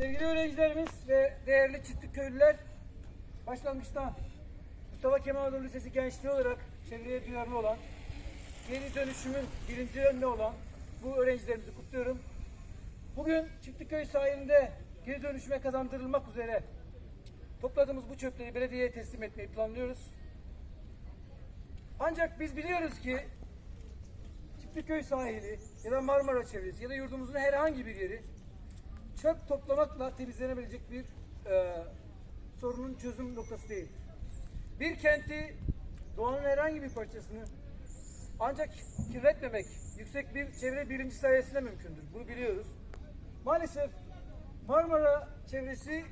Sevgili öğrencilerimiz ve değerli Çiftlik köylüler, başlangıçta Mustafa Kemal Anadolu Lisesi gençliği olarak çevreye duyarlı olan, geri dönüşümün birinci önüne olan bu öğrencilerimizi kutluyorum. Bugün Çiftlikköy sahilinde geri dönüşüme kazandırılmak üzere topladığımız bu çöpleri belediyeye teslim etmeyi planlıyoruz. Ancak biz biliyoruz ki Çiftlikköy sahili ya da Marmara çevresi ya da yurdumuzun herhangi bir yeri çöp toplamakla temizlenebilecek bir e, sorunun çözüm noktası değil. Bir kenti doğanın herhangi bir parçasını ancak kirletmemek yüksek bir çevre bilinci sayesinde mümkündür. Bunu biliyoruz. Maalesef Marmara çevresi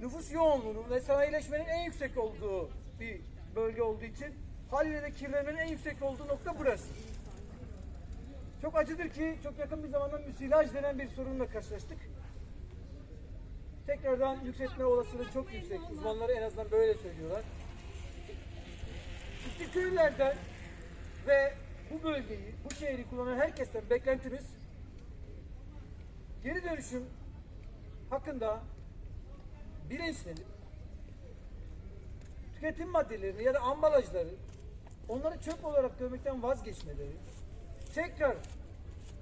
nüfus yoğunluğunun ve sanayileşmenin en yüksek olduğu bir bölge olduğu için haliyle de kirlenmenin en yüksek olduğu nokta burası. Çok acıdır ki çok yakın bir zamanda müsilaj denen bir sorunla karşılaştık. Tekrardan yükseltme olasılığı çok yüksek. Uzmanlar en azından böyle söylüyorlar. Çiftlik köylerden ve bu bölgeyi, bu şehri kullanan herkesten beklentimiz geri dönüşüm hakkında bilinçlenip tüketim maddelerini ya da ambalajları onları çöp olarak görmekten vazgeçmeleri, tekrar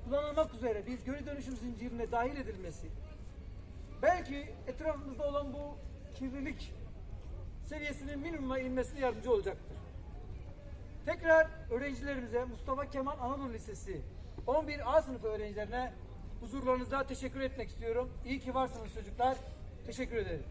kullanılmak üzere bir geri dönüşüm zincirine dahil edilmesi, belki etrafımızda olan bu kirlilik seviyesinin minimuma inmesine yardımcı olacaktır. Tekrar öğrencilerimize Mustafa Kemal Anadolu Lisesi 11A sınıfı öğrencilerine huzurlarınızda teşekkür etmek istiyorum. İyi ki varsınız çocuklar. Teşekkür ederim.